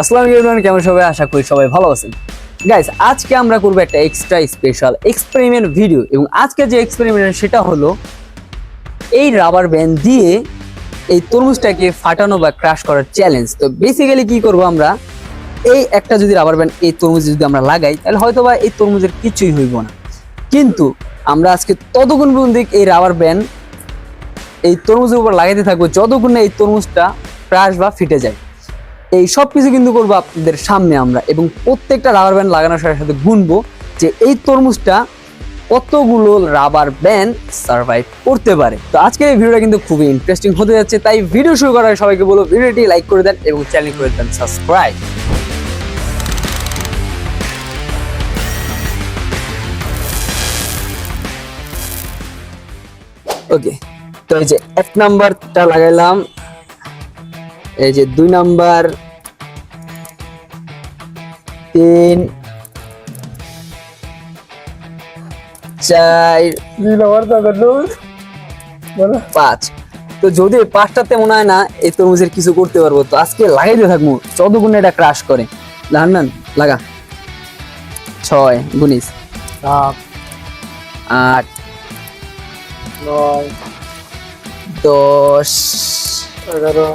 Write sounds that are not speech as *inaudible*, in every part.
আসসালামু আলাইকুম কেমন সবাই? আশা করি সবাই ভালো আছেন। গাইস আজকে আমরা করব একটা এক্সট্রা স্পেশাল এক্সপেরিমেন্ট ভিডিও এবং আজকে যে এক্সপেরিমেন্ট সেটা হলো এই রাবার ব্যান্ড দিয়ে এই তরমুজটাকে ফাটানো বা ক্রাশ করার চ্যালেঞ্জ তো বেসিক্যালি কি করব আমরা? এই একটা যদি রাবার ব্যান্ড এই তরমুজে যদি আমরা লাগাই, তাহলে হয়তো বা এই তরমুজের কিছুই হইব না। কিন্তু আমরা আজকে ততক্ষণ পর্যন্ত এই রাবার ব্যান্ড এই তরমুজের উপর লাগাইতে থাকব, যতক্ষণ না এই তরমুজটা ক্রাশ বা ফিটে যায়। এই সব কিছু কিন্তু করব আপনাদের সামনে আমরা এবং প্রত্যেকটা রাবার ব্যান্ড লাগানোর সাথে সাথে গুনবো যে এই তরমুজটা কতগুলো রাবার ব্যান্ড সার্ভাইভ করতে পারে। তো আজকের এই ভিডিওটা কিন্তু খুবই ইন্টারেস্টিং হতে যাচ্ছে, তাই ভিডিও শুরু করার সবাইকে বলব ভিডিওটি লাইক করে দেন এবং চ্যানেল করে দেন সাবস্ক্রাইব ওকে তো এই যে এক নাম্বারটা লাগাইলাম। এই যে দুই নাম্বার তিন চার পাঁচ। তো যদি পাঁচটাতে মনে হয় না এই তরমুজের কিছু করতে পারব। তো আজকে লাগাইতে থাকব। যতক্ষণ না এটা ক্রাশ করে। লাহান লাগা। ছয় গুনিস আট। নয়। দশ। এগারো।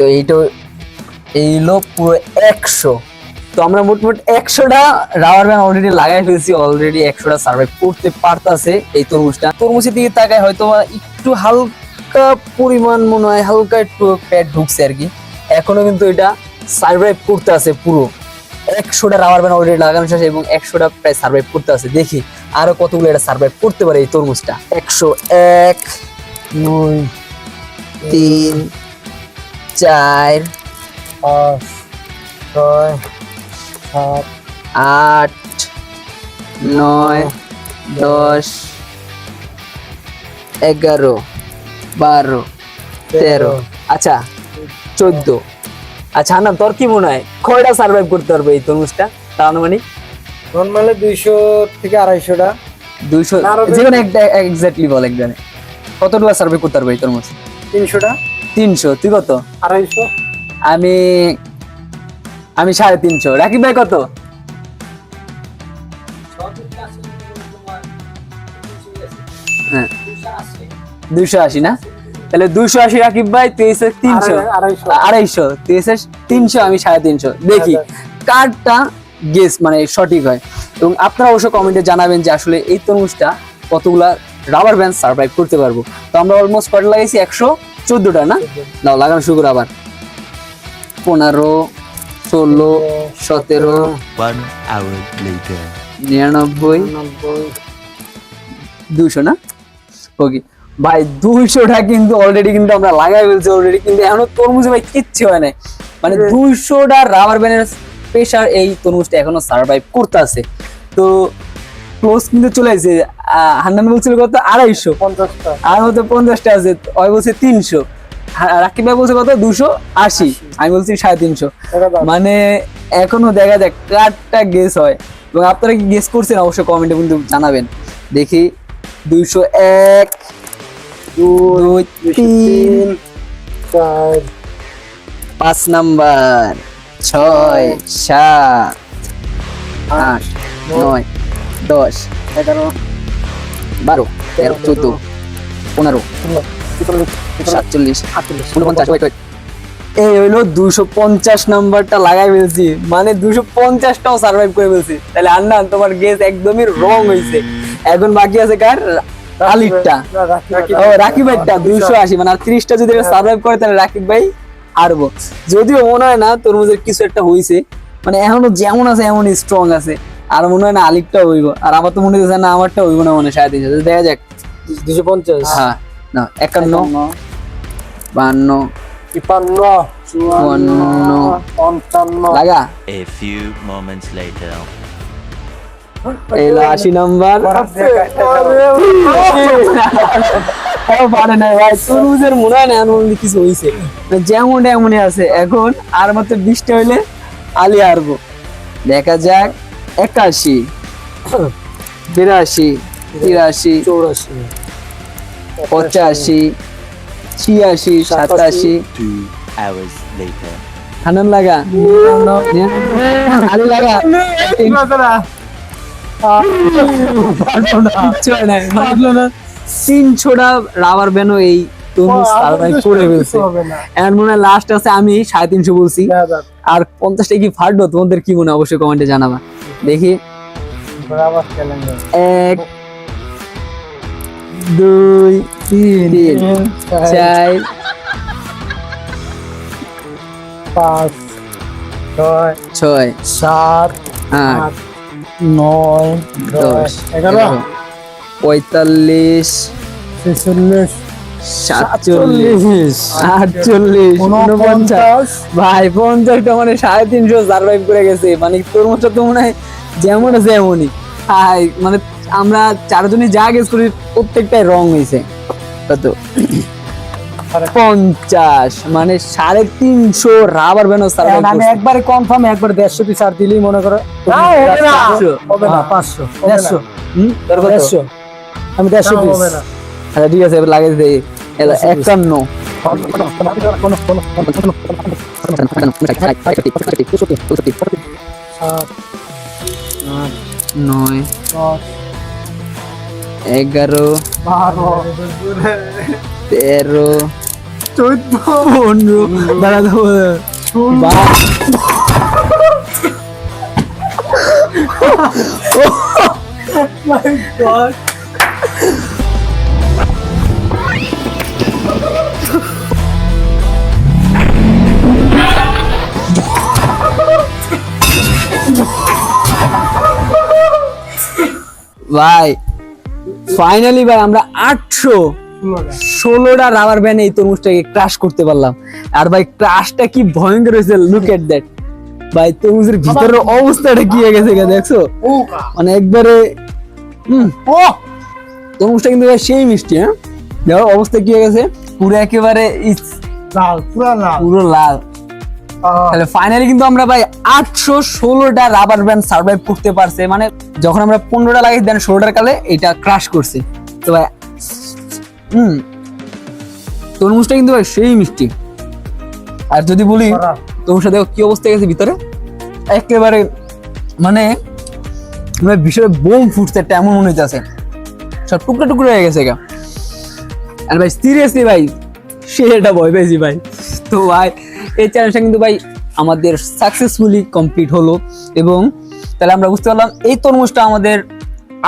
তো এইটা, এই লোক পুরো একশো। তো আমরা মোটমোট একশোটা রাবার ব্যান্ড অলরেডি লাগাই ফেলছি অলরেডি একশোটা সার্ভাইভ করতে পারতাছে এই তরমুজটা। তরমুজের দিকে তাকায় হয়তো একটু হালকা পরিমাণ মনে হয়, হালকা একটু প্যাট ঢুকছে আর কি। এখনও কিন্তু এটা সার্ভাইভ করতে আছে পুরো। একশোটা রাবার ব্যান্ড অলরেডি লাগানো শেষ এবং একশোটা প্রায় সার্ভাইভ করতে আছে দেখি আরও কতগুলো এটা সার্ভাইভ করতে পারে এই তরমুজটা। একশো এক, দুই, তিন চার পাঁচ ছয় সাত আট নয় দশ এগারো বারো তেরো। আচ্ছা চোদ্দ। আচ্ছা না তোর কি মনে হয়? কয়টা সার্ভাইভ করতে পারবে এই তরমুজটা তার আনুমানিক? নর্মালি দুইশো থেকে আড়াইশোটা। দুইশো। যেখানে একটা এক্স্যাক্টলি বল একজনে। কতটুকু সার্ভাইভ করতে পারবে এই তরমুজ তিনশোটা। তিনশো। তুই কত? আড়াইশো। আমি আমি সাড়ে তিনশো। রাকিব ভাই কত? হ্যাঁ। দুইশো আশি না? তাহলে দুইশো আশি রাকিব ভাই তুই এসে তিনশো। আড়াইশো। আড়াইশো। তুই এসে তিনশো আমি সাড়ে তিনশো। দেখি কারটা গেস মানে সঠিক হয়। এবং আপনারা অবশ্য কমেন্টে জানাবেন যে আসলে এই তরমুজটা কতগুলা রাবার ব্যান্ড সার্ভাইভ করতে পারব। তো আমরা অলমোস্ট কটা লাগাইছি একশো। চোদ্দটা না? দাও লাগানো শুরু করো আবার। পনেরো ষোলো সতেরো One hour later. নিরানব্বই দুশো না? ওকে ভাই দুইশোটা কিন্তু অলরেডি কিন্তু আমরা লাগাই ফেলছি অলরেডি কিন্তু এখনও তরমুজে ভাই কিচ্ছু হয় নাই। মানে দুইশোটা রাবার ব্যানের প্রেশার এই তরমুজটা এখনও সার্ভাইভ করতে আছে তো ক্লোজ কিন্তু চলে আসছে হান্নান বলছিল কত? আড়াইশো। পঞ্চাশটা। আর মতো পঞ্চাশটা আছে ওই বলছে তিনশো। রাকিব ভাই বলছে কত? দুশো আশি। আমি বলছি সাড়ে তিনশো। মানে এখনও দেখা যাক কারটা গেস হয়। এবং আপনারা কি গেস করছেন? অবশ্যই কমেন্টে কিন্তু জানাবেন। দেখি দুইশো এক দুই তিন চার। পাঁচ নাম্বার ছয় সাত আট নয়। দশ এগারো বারো তেরো চোদ্দ পনেরো সাতচল্লিশ উনপঞ্চাশ wait, wait. এই হইল দুশো পঞ্চাশ নাম্বারটা লাগাই ফেলছি। মানে দুশো পঞ্চাশটাও সার্ভাইভ করে ফেলছি। তাহলে আন্না তোমার গেস একদমই রং হয়েছে এখন বাকি আছে কার? আলিরটা ও রাকিব ভাইটা দুইশো আশি। মানে আর ত্রিশটা যদি সার্ভাইভ করে তাহলে রাকিব ভাই হারবো। যদিও মনে হয় না তরমুজের কিছু একটা হইছে। মানে এখনও যেমন আছে এমন স্ট্রং আছে। আর মনে হয় না আলিকটা হইব। আর আমার তো মনে হচ্ছে না আমারটা হইব না মনে হয় সাড়ে তিনশো। দেখা যাক। দুশো পঞ্চাশ। হ্যাঁ না একান্ন। বান্ন। তিপান্ন চুয়ান্ন। পঞ্চান্ন। লাগা? A few moments later. এলো আশি নাম্বার। পারে না ভাই তরমুজের মনে হয় না এমন কিছু হয়েছে যেমন এমনই আছে এখন আর মাত্র বৃষ্টি হইলে আলি হারবো। দেখা যাক। একাশি *coughs* বিরাশি তিরাশি চৌরাশি পঁচাশি ছিয়াশি সাতাশি Two hours later. ঠান্ডা লাগা? লাগা? রাবার এই করে ফেলছে। মনে লাস্ট আছে আমি সাড়ে তিনশো বলছি। আর পঞ্চাশটা কি ফাটলো? তোমাদের কি মনে অবশ্যই কমেন্টে জানাবা। দেখি। এক দুই তিন চার পাঁচ ছয় ছয় সাত আট নয় দশ। এগারো? পঁয়তাল্লিশ। ছেচল্লিশ। সাতচল্লিশ। আটচল্লিশ উনপঞ্চাশ ভাই পঞ্চাশটা মানে সাড়ে তিনশো সার্ভাইভ করে গেছে। মানে তরমুজটা তো মনে হয় যেমন আছে এমনই। হাই মানে আমরা চারজনই যা গেস করি প্রত্যেকটাই রং হয়েছে কত? পঞ্চাশ মানে সাড়ে তিনশো রাবার ব্যানো সার্ভাইভ আমি একবারে কনফার্ম একবার দেড়শো পিস আর দিলেই মনে করো না, হবে না। পাঁচশো। দেড়শো। দেড়শো দেড়শো। আমি দেড়শো পিস আচ্ছা ঠিক আছে লাগিয়ে দেই একান্ন। নয়। এগারো। তেরো। চোদ্দ। পনেরো। দাঁড়া ষোলো *laughs* my god ভাই ফাইনালি ভাই আমরা আটশো ষোলোটা রাবার ব্যান এই তরমুজটাকে ক্রাশ করতে পারলাম। আর ভাই ক্রাশটা কি ভয়ঙ্কর হয়েছে লুক এট দ্যাট ভাই তরমুজের ভিতরের অবস্থাটা কি হয়ে গেছে দেখছ? মানে একবারে হুম ও। তরমুজটা কিন্তু ভাই সেই মিষ্টি হ্যাঁ? দেখো অবস্থা কি হয়ে গেছে? পুরো একেবারে লাল পুরা লাল। পুরো লাল। তাহলে ফাইনালি কিন্তু আমরা ভাই আটশো ষোলোটা রাবার ব্যান্ড সার্ভাইভ করতে পারছে। মানে যখন আমরা পনেরোটা লাগাই দেন ষোলোটার কালে এটা ক্রাশ করছে। তো ভাই হুম। তরমুজটা কিন্তু ভাই সেই মিষ্টি। আর যদি বলি। তরমুজটা দেখো কি অবস্থা গেছে ভিতরে। একেবারে মানে মানে ভীষণ বোম ফুটছে একটা এমন মনে হইতেছে। সব টুকরো টুকরো হয়ে গেছে গা। আর ভাই সিরিয়াসলি ভাই সে এটা ভয় পেয়েছি ভাই। তো ভাই এই চ্যালেঞ্জটা কিন্তু ভাই আমাদের সাকসেসফুলি কমপ্লিট হলো এবং তাহলে আমরা বুঝতে পারলাম এই তরমুজটা আমাদের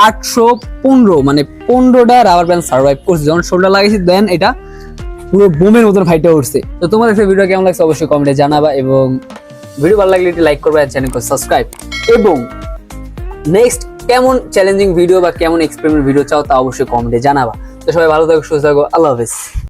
আটশো পনেরো মানে পনেরোটা রাবার ব্যান্ড সার্ভাইভ করছে। যখন শোল্ডার লাগাইছি দেন এটা পুরো বোমের মতন ফাইটে উঠছে। তো তোমাদের ভিডিও কেমন লাগছে অবশ্যই কমেন্টে জানাবা এবং ভিডিও ভালো লাগলে একটি লাইক করবে আর চ্যানেলকে সাবস্ক্রাইব এবং নেক্সট কেমন চ্যালেঞ্জিং ভিডিও বা কেমন এক্সপেরিমেন্ট ভিডিও চাও তা অবশ্যই কমেন্টে জানাবা। তো সবাই ভালো থাকো, সুস্থ থাকো, আল্লাহ হাফেজ।